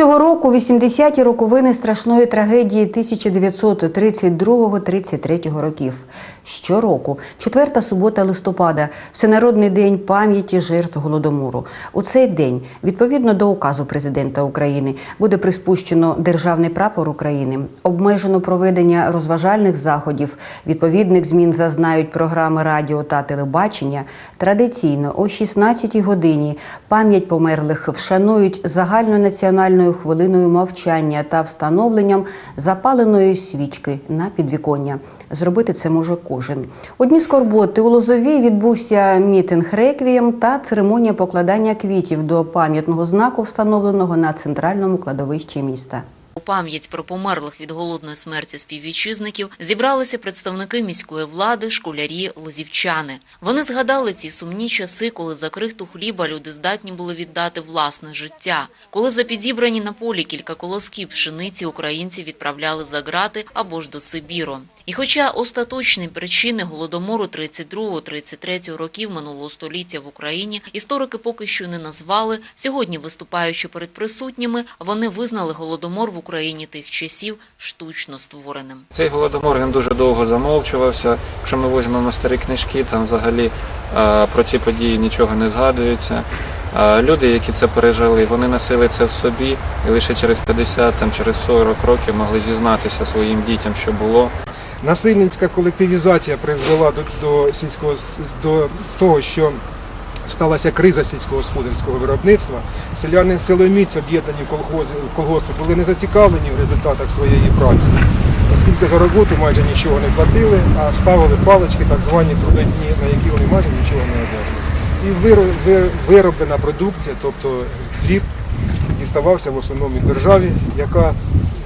Цього року 80-ті роковини страшної трагедії 1932-33 років. Щороку, четверта субота листопада, Всенародний день пам'яті жертв голодомору. У цей день, відповідно до указу президента України, буде приспущено державний прапор України, обмежено проведення розважальних заходів. Відповідних змін зазнають програми радіо та телебачення. Традиційно о 16-й годині пам'ять померлих вшанують загальнонаціональною хвилиною мовчання та встановленням запаленої свічки на підвіконня. Зробити це може кожен. Одні скорботи у Лозовій відбувся мітинг реквієм та церемонія покладання квітів до пам'ятного знаку, встановленого на центральному кладовищі міста. У пам'ять про померлих від голодної смерті співвітчизників зібралися представники міської влади, школярі, лозівчани. Вони згадали ці сумні часи, коли за крихту хліба люди здатні були віддати власне життя, коли за підібрані на полі кілька колосків пшениці українці відправляли за грати або ж до Сибіру. І хоча остаточні причини голодомору 32-33 років минулого століття в Україні історики поки що не назвали, сьогодні виступаючи перед присутніми, вони визнали голодомор в Україні тих часів штучно створеним. Цей голодомор він дуже довго замовчувався. Якщо ми візьмемо старі книжки, там взагалі про ці події нічого не згадується. Люди, які це пережили, вони носили це в собі і лише через 50, там, через 40 років могли зізнатися своїм дітям, що було. Насильницька колективізація призвела до, до, сільського, до того, що сталася криза сільськогосподарського виробництва. Селяни силоміць, об'єднані в колхози, були не зацікавлені в результатах своєї праці, оскільки за роботу майже нічого не платили, а ставили палички, так звані трудодні, на які вони майже нічого не одержали. І вироблена продукція, тобто хліб, діставався в основному державі, яка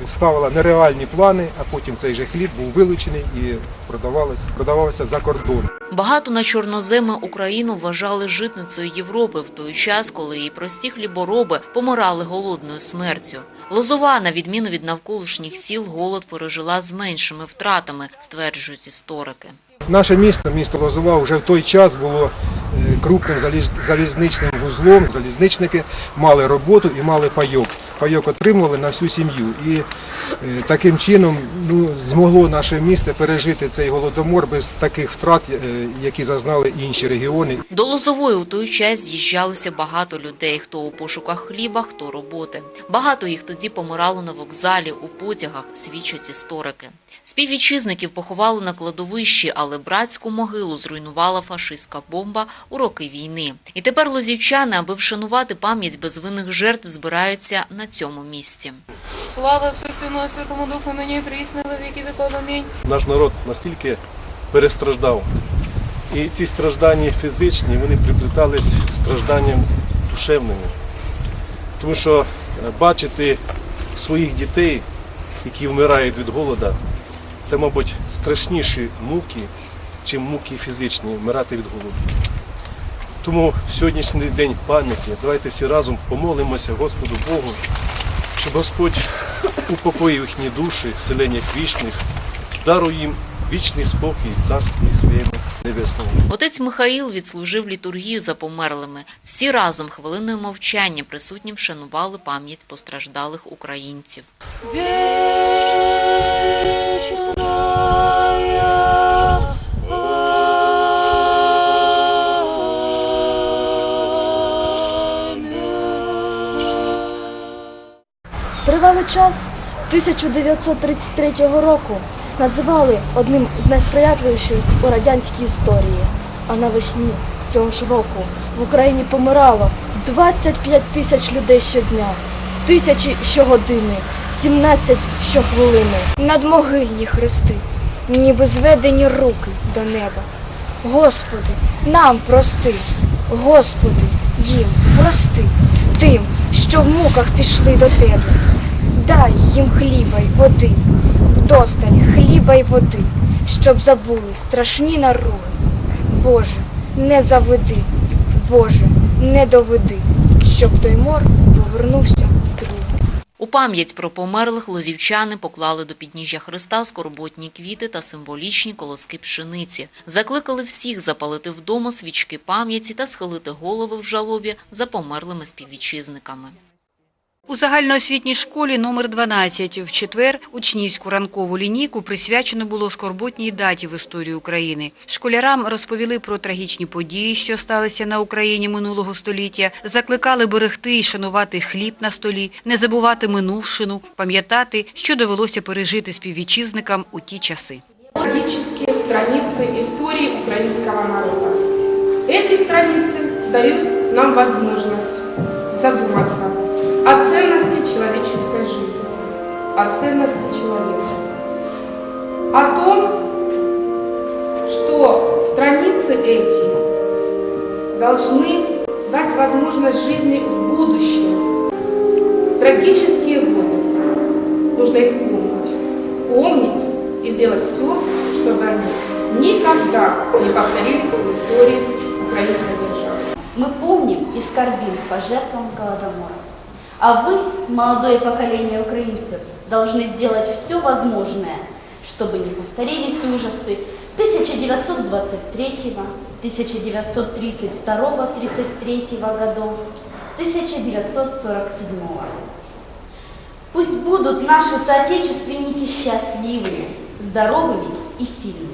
ставила нереальні плани, а потім цей же хліб був вилучений і продавався, продавався за кордон. Багато на чорноземи Україну вважали житницею Європи в той час, коли її прості хлібороби помирали голодною смертю. Лозова, на відміну від навколишніх сіл, голод пережила з меншими втратами, стверджують історики. Наше місто, місто Лозова, вже в той час було е, крупним заліз- залізничним вузлом. Залізничники мали роботу і мали пайок. Пайок отримували на всю сім'ю. І е, таким чином ну, змогло наше місто пережити цей голодомор без таких втрат, е, які зазнали інші регіони. До Лозової у той час з'їжджалося багато людей, хто у пошуках хліба, хто роботи. Багато їх тоді помирало на вокзалі, у потягах, свідчать історики. Співвітчизників поховали на кладовищі, але братську могилу зруйнувала фашистська бомба у роки війни. І тепер лозівчани, аби вшанувати пам'ять безвинних жертв, збираються на цьому місці. Слава Отцу, Сину, Святому Духу, нині і присно віки віков. Амінь. наш народ настільки перестраждав. І ці страждання фізичні, вони приплітались стражданням душевними. Тому що е, бачити своїх дітей, які вмирають від голода, це, мабуть, страшніші муки, чим муки фізичні, вмирати від голоду. Тому в сьогоднішній день пам'яті давайте всі разом помолимося Господу Богу, щоб Господь упокоїв їхні душі, вселеннях вічних, дарує їм вічний спокій в царстві своєму небесному. Отець Михаїл відслужив літургію за померлими. Всі разом хвилиною мовчання присутні вшанували пам'ять постраждалих українців. Тривалий час 1933 року називали одним з найсприятливіших у радянській історії. А навесні цього ж року в Україні помирало 25 тисяч людей щодня, тисячі щогодини, 17 щохвилини. надмогильні хрести, ніби зведені руки до неба. Господи, нам прости, Господи, їм прости, тим, що в муках пішли до Тебе. Дай їм хліба й води, вдосталь хліба й води, щоб забули страшні наруги. Боже, не заведи, Боже, не доведи, щоб той мор повернувся вдруге. У пам'ять про померлих лозівчани поклали до підніжжя Христа скорботні квіти та символічні колоски пшениці. Закликали всіх запалити вдома свічки пам'яті та схилити голови в жалобі за померлими співвітчизниками. У У загальноосвітній школі номер 12 в четвер учнівську ранкову лінійку присвячено було скорботній даті в історії України. Школярам розповіли про трагічні події, що сталися на Україні минулого століття, закликали берегти і шанувати хліб на столі, не забувати минувшину, пам'ятати, що довелося пережити співвітчизникам у ті часи. Трагические страницы истории украинского народа. Эти страницы дают нам возможность задуматься О ценности человеческой жизни, о ценности человека, о том, что страницы эти должны дать возможность жизни в будущем. Трагические годы. Нужно их помнить. Помнить и сделать все, чтобы они никогда не повторились в истории украинской державы. Мы помним и скорбим по жертвам Голодомора. А вы, молодое поколение украинцев, должны сделать все возможное, чтобы не повторились ужасы 1923, 1932-33 годов, 1947. Пусть будут наши соотечественники счастливыми, здоровыми и сильными.